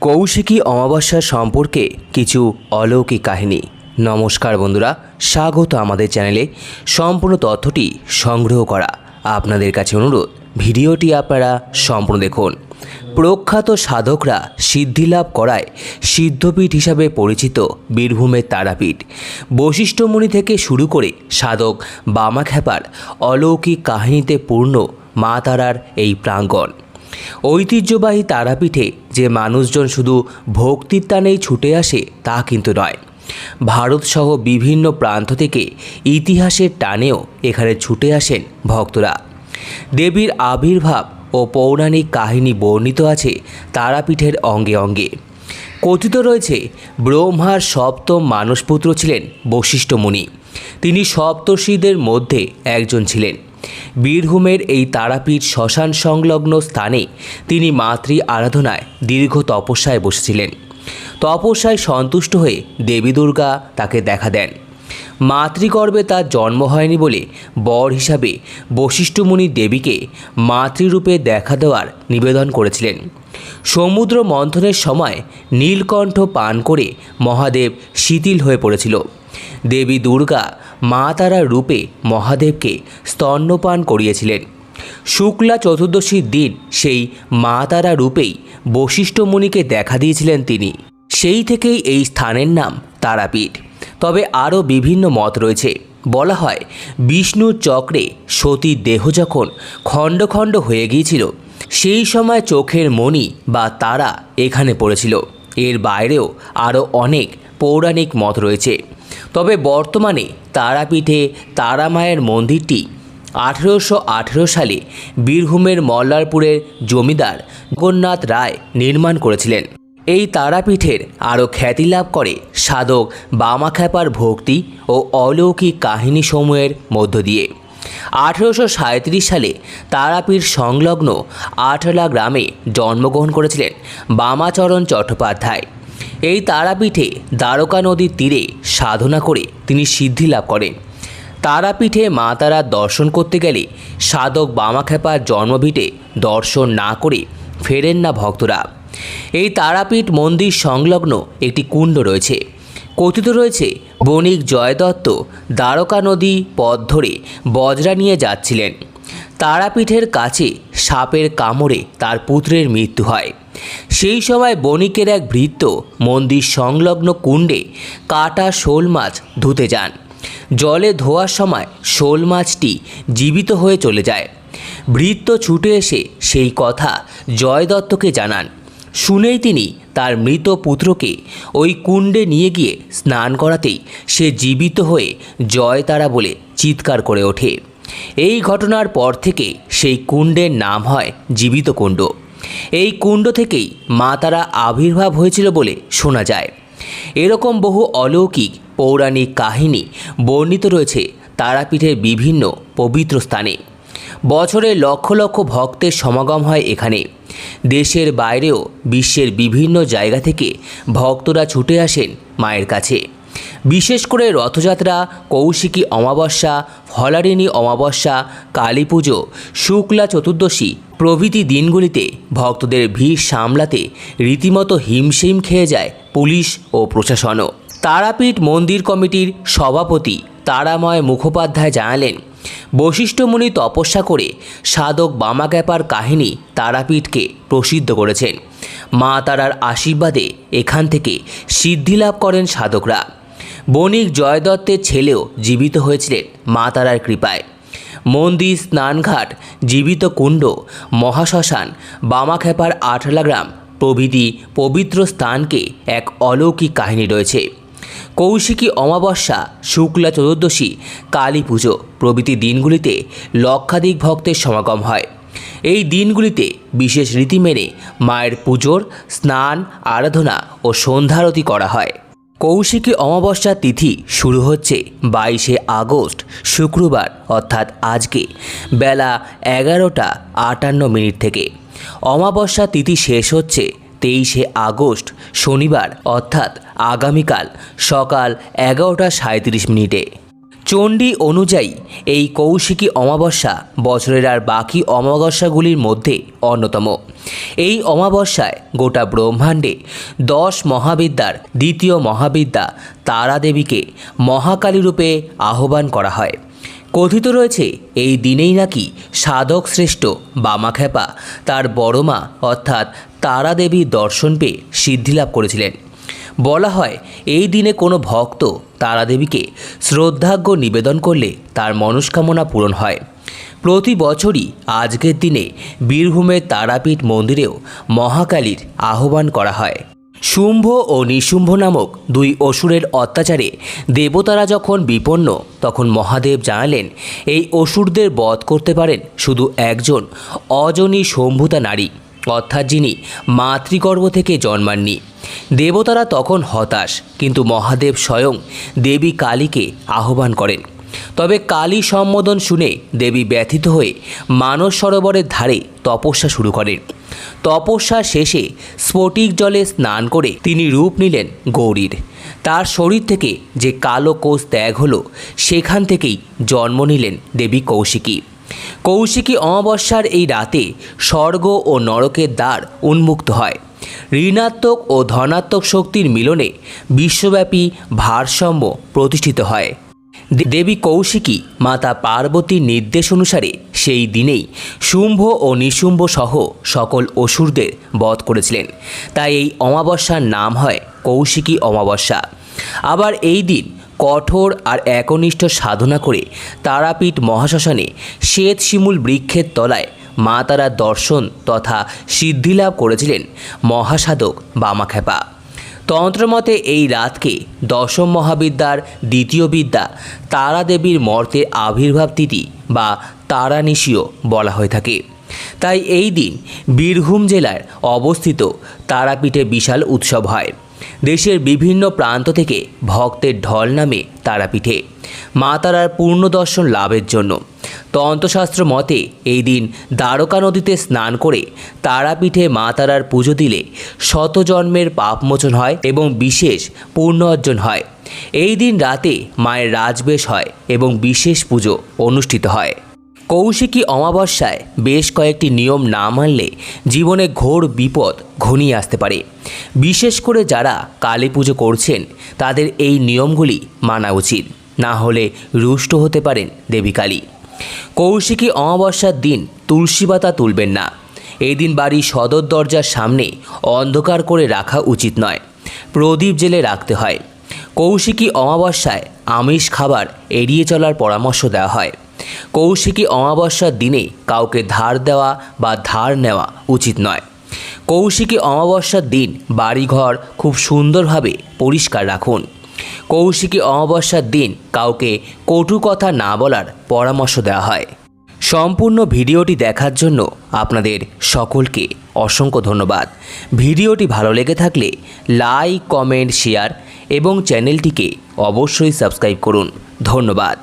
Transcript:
কৌশিকী অমাবস্যা সম্পর্কে কিছু অলৌকিক কাহিনী। নমস্কার বন্ধুরা, স্বাগত আমাদের চ্যানেলে। সম্পূর্ণ তথ্যটি সংগ্রহ করা আপনাদের কাছে অনুরোধ, ভিডিওটি আপনারা সম্পূর্ণ দেখুন। প্রখ্যাত সাধকরা সিদ্ধিলাভ করায় সিদ্ধপীঠ হিসাবে পরিচিত বীরভূমের তারাপীঠ। বশিষ্ঠমণি থেকে শুরু করে সাধক বামাখ্যাপার অলৌকিক কাহিনীতে পূর্ণ মা তারার এই প্রাঙ্গণ। ঐতিহ্যবাহী তারাপীঠে যে মানুষজন শুধু ভক্তির টানেই ছুটে আসে, তা কিন্তু নয়। ভারতসহ বিভিন্ন প্রান্ত থেকে ইতিহাসের টানেও এখানে ছুটে আসেন ভক্তরা। দেবীর আবির্ভাব ও পৌরাণিক কাহিনী বর্ণিত আছে তারাপীঠের অঙ্গে অঙ্গে। কথিত রয়েছে, ব্রহ্মার সপ্তম মানসপুত্র ছিলেন বশিষ্ঠ মুনি। তিনি সপ্তর্ষিদের মধ্যে একজন ছিলেন। বীরভূমের এই তারাপীঠ শ্মশান সংলগ্ন স্থানে তিনি মাতৃ আরাধনায় দীর্ঘ তপস্যায় বসেছিলেন। তপস্যায় সন্তুষ্ট হয়ে দেবী দুর্গা তাকে দেখা দেন। মাতৃগর্ভে তার জন্ম হয়নি বলে বর হিসাবে বশিষ্ঠমুনি দেবীকে মাতৃরূপে দেখা দেওয়ার নিবেদন করেছিলেন। সমুদ্র মন্থনের সময় নীলকণ্ঠ পান করে মহাদেব শিথিল হয়ে পড়েছিল। দেবী দুর্গা মা তারার রূপে মহাদেবকে স্তন্যপান করিয়েছিলেন। শুক্লা চতুর্দশীর দিন সেই মা তারা রূপেই বশিষ্ঠ মুনিকে দেখা দিয়েছিলেন তিনি। সেই থেকেই এই স্থানের নাম তারাপীঠ। তবে আরও বিভিন্ন মত রয়েছে। বলা হয়, বিষ্ণুর চক্রে সতীর দেহ যখন খণ্ড খণ্ড হয়ে গিয়েছিল, সেই সময় চোখের মণি বা তারা এখানে পড়েছিল। এর বাইরেও আরও অনেক পৌরাণিক মত রয়েছে। তবে বর্তমানে তারাপীঠে তারামায়ের মন্দিরটি আঠেরোশো আঠেরো সালে বীরভূমের মল্লারপুরের জমিদার জগন্নাথ রায় নির্মাণ করেছিলেন। এই তারাপীঠের আরও খ্যাতি লাভ করে সাধক বামাখ্যাপার ভক্তি ও অলৌকিক কাহিনীসমূহের মধ্য দিয়ে। আঠেরোশো সালে তারাপীঠ সংলগ্ন আঠলা গ্রামে জন্মগ্রহণ করেছিলেন বামাচরণ চট্টোপাধ্যায়। এই তারাপীঠে দ্বারকা নদীর তীরে সাধনা করে তিনি সিদ্ধি লাভ করেন। তারাপীঠে মা তারার দর্শন করতে গেলে সাধক বামাখ্যাপার জন্মভিটে দর্শন না করে ফেরেন না ভক্তরা। এই তারাপীঠ মন্দির সংলগ্ন একটি কুণ্ড রয়েছে। কথিত রয়েছে, বণিক জয় দত্ত দ্বারকা নদী পথ ধরে বজরা নিয়ে যাচ্ছিলেন। তারাপীঠের কাছে সাপের কামড়ে তার পুত্রের মৃত্যু হয়। সেই সময় বণিকের এক ভৃত্য মন্দির সংলগ্ন কুণ্ডে কাটা শোল মাছ ধুতে যান। জলে ধোয়ার সময় শোল মাছটি জীবিত হয়ে চলে যায়। ভৃত্য ছুটে এসে সেই কথা জয় দত্তকে জানান। শুনেই তিনি তার মৃত পুত্রকে ওই কুণ্ডে নিয়ে গিয়ে স্নান করাতেই সে জীবিত হয়ে জয় তারা বলে চিৎকার করে ওঠে। এই ঘটনার পর থেকে সেই কুণ্ডের নাম হয় জীবিত কুণ্ড। এই কুণ্ড থেকেই মা তারা আবির্ভাব হয়েছিল বলে শোনা যায়। এরকম বহু অলৌকিক, পৌরাণিক কাহিনী বর্ণিত রয়েছে তারাপীঠের বিভিন্ন পবিত্র স্থানে। বছরে লক্ষ লক্ষ ভক্তের সমাগম হয় এখানে। দেশের বাইরেও বিশ্বের বিভিন্ন জায়গা থেকে ভক্তরা ছুটে আসেন মায়ের কাছে। বিশেষ করে রথযাত্রা, কৌশিকী অমাবস্যা হলারিণী অমাবস্যা, কালী পুজো, শুক্লা চতুর্দশী প্রভৃতি দিনগুলিতে ভক্তদের ভিড় সামলাতে রীতিমতো হিমশিম খেয়ে যায় পুলিশ ও প্রশাসনও। তারাপীঠ মন্দির কমিটির সভাপতি তারাময় মুখোপাধ্যায় জানালেন বশিষ্ঠমুনি তপস্যা করে সাধক বামাক্যাপার কাহিনী তারাপীঠকে প্রসিদ্ধ করেছেন। মা তারার আশীর্বাদে এখান থেকে সিদ্ধিলাভ করেন সাধকরা। বণিক জয়দত্তের ছেলেও জীবিত হয়েছিলেন মা তারার কৃপায়। মন্দির, স্নানঘাট, জীবিত কুণ্ড, মহাশ্মশান বামাখ্যাপার আটলা গ্রাম প্রভৃতি পবিত্র স্থানকে এক অলৌকিক কাহিনী রয়েছে। কৌশিকী অমাবস্যা, শুক্লা চতুর্দশী, কালী পুজো প্রভৃতি দিনগুলিতে লক্ষাধিক ভক্তের সমাগম হয়। এই দিনগুলিতে বিশেষ রীতি মেনে মায়ের পুজোর স্নান, আরাধনা ও সন্ধ্যারতি করা হয়। কৌশিকী অমাবস্যা তিথি শুরু হচ্ছে বাইশে আগস্ট, শুক্রবার, অর্থাৎ আজকে, বেলা এগারোটা আটান্ন মিনিট থেকে। অমাবস্যা তিথি শেষ হচ্ছে তেইশে আগস্ট, শনিবার, অর্থাৎ আগামীকাল সকাল এগারোটা সাঁত্রিশ মিনিটে। চণ্ডী অনুযায়ী এই কৌশিকী অমাবস্যা বছরের আর বাকি অমাবস্যাগুলির মধ্যে অন্যতম। এই অমাবস্যায় গোটা ব্রহ্মাণ্ডে দশ মহাবিদ্যার দ্বিতীয় মহাবিদ্যা তারা দেবীকে মহাকালী রূপে আহ্বান করা হয়। কথিত রয়েছে, এই দিনেই নাকি সাধক শ্রেষ্ঠ বামাখ্যাপা, তার বড়মা, অর্থাৎ তারা দেবীর দর্শন পেয়ে সিদ্ধিলাভ করেছিলেন। বলা হয়, এই দিনে কোনো ভক্ত তারাদেবীকে শ্রদ্ধাজ্ঞ নিবেদন করলে তার মনস্কামনা পূরণ হয়। প্রতি বছরই আজকের দিনে বীরভূমের তারাপীঠ মন্দিরেও মহাকালীর আহ্বান করা হয়। শুম্ভ ও নিশুম্ভ নামক দুই অসুরের অত্যাচারে দেবতারা যখন বিপন্ন, তখন মহাদেব জানালেন, এই অসুরদের বধ করতে পারেন শুধু একজন অজনী শম্ভুতা নারী। অর্থাৎ যিনি মাতৃগর্ভ থেকে জন্মাননি। দেবতারা তখন হতাশ, কিন্তু মহাদেব স্বয়ং দেবী কালীকে আহ্বান করেন। তবে কালী সম্বোধন শুনে দেবী ব্যথিত হয়ে মানস সরোবরের ধারে তপস্যা শুরু করেন। তপস্যা শেষে স্ফটিক জলে স্নান করে তিনি রূপ নিলেন গৌরীর। তার শরীর থেকে যে কালো কোষ ত্যাগ হলো, সেখান থেকেই জন্ম নিলেন দেবী কৌশিকী। কৌশিকী অমাবস্যার এই রাতে স্বর্গ ও নরকের দ্বার উন্মুক্ত হয়। ঋণাত্মক ও ধনাত্মক শক্তির মিলনে বিশ্বব্যাপী ভারসাম্য প্রতিষ্ঠিত হয়। দেবী কৌশিকী মাতা পার্বতীর নির্দেশ অনুসারে সেই দিনেই শুম্ভ ও নিশুম্ভ সহ সকল অসুরদের বধ করেছিলেন। তাই এই অমাবস্যার নাম হয় কৌশিকী অমাবস্যা। আবার এই দিন কঠোর আর একনিষ্ঠ সাধনা করে তারাপীঠ মহাশ্মশানে শ্বেত শিমুল বৃক্ষের তলায় মা তারার দর্শন তথা সিদ্ধিলাভ করেছিলেন মহাসাধক বামাখ্যাপা তন্ত্রমতে এই রাতকে দশম মহাবিদ্যার দ্বিতীয় বিদ্যা তারা দেবীর মর্তের আবির্ভাব তিথি বা তারানিশীয় বলা হয়ে থাকে। তাই এই দিন বীরভূম জেলায় অবস্থিত তারাপীঠে বিশাল উৎসব হয়। দেশের বিভিন্ন প্রান্ত থেকে ভক্তের ঢল নামে তারাপীঠে। মা তারার পূর্ণ দর্শন লাভের জন্য। তন্ত্রশাস্ত্র মতে, এই দিন দ্বারকা নদীতে স্নান করে তারাপীঠে মা তারার পুজো দিলে শত জন্মের পাপমোচন হয় এবং বিশেষ পূর্ণ অর্জন হয়। এই দিন রাতে মায়ের রাজবেশ হয় এবং বিশেষ পুজো অনুষ্ঠিত হয়। কৌশিকী অমাবস্যায় বেশ কয়েকটি নিয়ম না মানলে জীবনে ঘোর বিপদ ঘনিয়ে আসতে পারে। বিশেষ করে যারা কালী পুজো করছেন, তাদের এই নিয়মগুলি মানা উচিত। না হলে রুষ্ট হতে পারেন দেবী কালী। কৌশিকী অমাবস্যার দিন তুলসী পাতা তুলবেন না। এই দিন বাড়ির সদর দরজার সামনে অন্ধকার করে রাখা উচিত নয়। প্রদীপ জেলে রাখতে হয়। কৌশিকী অমাবস্যায় আমিষ খাবার এড়িয়ে চলার পরামর্শ দেওয়া হয়। কৌশিকী অমাবস্যার দিনে কাউকে ধার দেওয়া বা ধার নেওয়া উচিত নয়। কৌশিকী অমাবস্যার দিন বাড়িঘর খুব সুন্দরভাবে পরিষ্কার রাখুন। কৌশিকী অমাবস্যার দিন কাউকে কটু কথা না বলার পরামর্শ দেওয়া হয়। সম্পূর্ণ ভিডিওটি দেখার জন্য আপনাদের সকলকে অসংখ্য ধন্যবাদ। ভিডিওটি ভালো লেগে থাকলে লাইক, কমেন্ট, শেয়ার এবং চ্যানেলটিকে অবশ্যই সাবস্ক্রাইব করুন। ধন্যবাদ।